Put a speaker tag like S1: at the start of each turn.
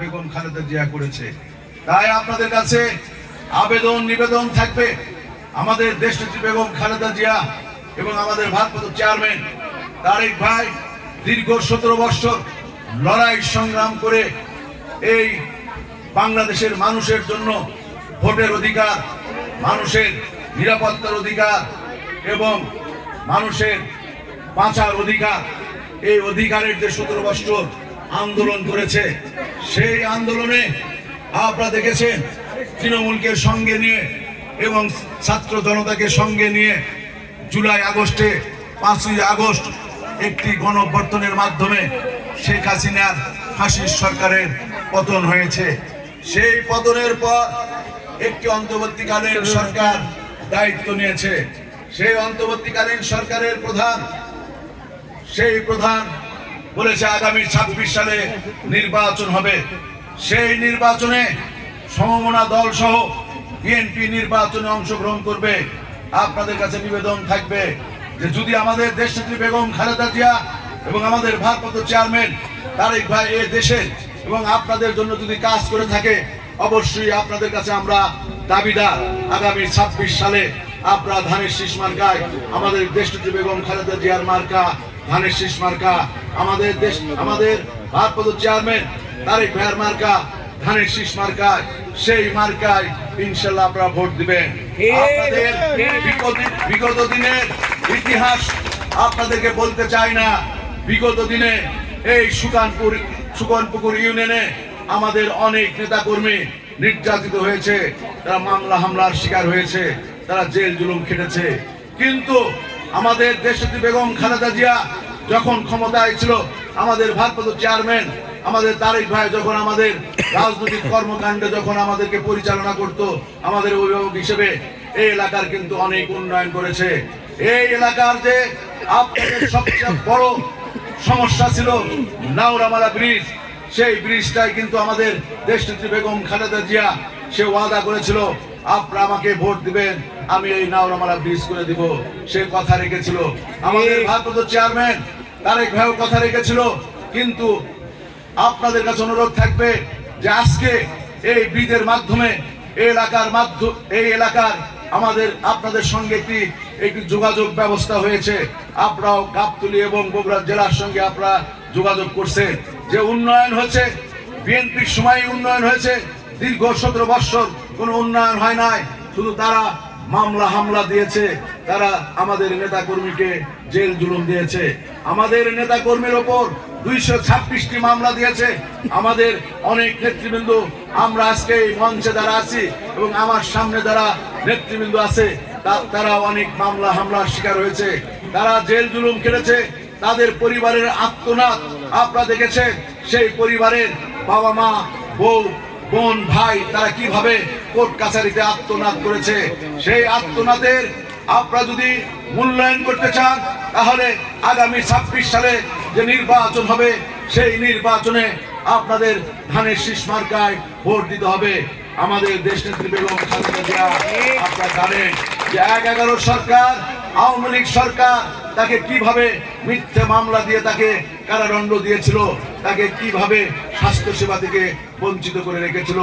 S1: বেগম খালেদা জিয়া করেছে। তাই আপনাদের কাছে আবেদন, নিবেদন থাকবে। আমাদের দেশনেত্রী বেগম খালেদা জিয়া এবং আমাদের ভারপ্রাপ্ত চেয়ারম্যান তারেক ভাই দীর্ঘ সতেরো বছর লড়াই সংগ্রাম করে এই বাংলাদেশের মানুষের জন্য ভোটের অধিকার, মানুষের নিরাপত্তার অধিকার এবং মানুষের বাঁচার অধিকার। এই অধিকারের যে সতেরো বছর আন্দোলন করেছে। সেই আন্দোলনে আপনারা দেখেছেন, তৃণমূলকে সঙ্গে নিয়ে এবং ছাত্র জনতাকে সঙ্গে নিয়ে জুলাই আগস্টে, পাঁচই আগস্ট একটি গণঅভ্যর্থনের মাধ্যমে শেখ হাসিনার ফাঁসির সরকারের পতন হয়েছে। সেই পতনের পর একটি অন্তর্বর্তীকালীন সরকার দায়িত্ব নিয়েছে। সেই অন্তর্বর্তীকালীন সরকারের প্রধান, সেই প্রধান বলেছে আগামী ছাব্বিশ সালে নির্বাচন হবে। সেই নির্বাচনে সমমনা দল সহ বিএনপি নির্বাচনে অংশগ্রহণ করবে। আপনাদের কাছে নিবেদন থাকবে যে যদি আমাদের দেশনেত্রী বেগম খালেদা জিয়া এবং আমাদের ভারপ্রাপ্ত চেয়ারম্যান তারেক ভাই এ দেশের এবং আপনাদের জন্য যদি কাজ করে থাকে, অবশ্যই আপনাদের কাছে আমরা দাবিদার। আগামী ছাব্বিশ সালে আপনারা ধানের শীষ মার্কায় আমাদের দেশনেত্রী বেগম খালেদা জিয়ার মার্কা, ধানের শীষ মার্কা আমাদের দেশ আমাদের ভারপ্রাপ্ত চেয়ারম্যান তারেক ভাইয়ার মার্কা ধানের শীষ মার্কায় সেই মার্কায় ইনশাল্লাহ আপনারা ভোট দিবেন। আপনাদের বিগত বিগত দিনের ইতিহাস আপনাদেরকে বলতে চাই না। বিগত দিনে এই সুকানপুর সুকানপুকুর ইউনিয়নে আমাদের অনেক নেতাকর্মী নির্যাতিত হয়েছে। তারা মামলা হামলার শিকার হয়েছে। তারা জেল জুলুম খেটেছে। কিন্তু আমাদের দেশটি বেগম খালেদা জিয়া যখন ক্ষমতায় ছিল আমাদের ভারপ্রাপ্ত চেয়ারম্যান, আমাদের তারেক ভাই যখন আমাদের রাজনৈতিক কর্মকাণ্ডে যখন আমাদেরকে পরিচালনা করত, আমাদের অভিভাবক হিসেবে এই এলাকার কিন্তু অনেক উন্নয়ন করেছে। এই এলাকার যে আপনাদের সবচেয়ে বড় সমস্যা ছিল নাওরামারা ব্রিজ, সেই ব্রিজটাই কিন্তু আমাদের দেশনেত্রী বেগম খালেদা জিয়া সে ওয়াদা করেছিল, আপনারা আমাকে ভোট দিবেন। আমি এই নাওরামারা ব্রিজ করে দিব। সে কথা রেখেছিল। আমাদের ভারপ্রাপ্ত চেয়ারম্যান তারেক ভাইও কথা রেখেছিল। কিন্তু আপনাদের কাছে অনুরোধ থাকবে যে আজকে এই ব্রিজের মাধ্যমে এই এলাকার মাধ্যম এই এলাকার আমাদের আপনাদের সঙ্গে একটি একটি যোগাযোগ ব্যবস্থা হয়েছে। আপনারাও গাবতলি এবং বগুড়া জেলার সঙ্গে আপনারা যোগাযোগ করছেন। যে উন্নয়ন হয়েছে বিএনপির সময় উন্নয়ন হয়েছে। দীর্ঘ সতেরো বৎসর কোনো উন্নয়ন হয় নাই। শুধু তারা মামলা হামলা দিয়েছে, তারা আমাদের নেতা কর্মীকে জেল জুলুম দিয়েছে। আমাদের নেতা কর্মীর ওপর দুইশো ছাব্বিশটি মামলা দিয়েছে। আমাদের অনেক নেতৃবৃন্দ, আমরা আজকে এই মঞ্চে যারা আছি এবং আমার সামনে যারা নেতৃবৃন্দ আছে তারা অনেক মামলা হামলার শিকার হয়েছে। তারা জেল জুলুম খেলেছে, তাদের পরিবারের আত্মনাথ আপনারা দেখেছেন, সেই পরিবারের বাবা মা বউ, বোন, ভাই, তারা কীভাবে কোর্ট কাছারিতে আত্মনাদ করেছে। সেই আত্মনাদের আপনারা যদি মূল্যায়ন করতে চান, তাহলে আগামী ছাব্বিশ সালে যে নির্বাচন হবে, সেই নির্বাচনে আপনাদের ধানের শীষ মার্কায় ভোট দিতে হবে। আমাদের দেশ নেত্রী বেগম খালেদা জিয়া, আপনারা জানেন যে এক এগারো সরকার, আওয়ামী লীগ সরকার তাকে কীভাবে মিথ্যে মামলা দিয়ে তাকে কারাদণ্ড দিয়েছিল, তাকে কীভাবে স্বাস্থ্য সেবা থেকে বঞ্চিত করে রেখেছিল।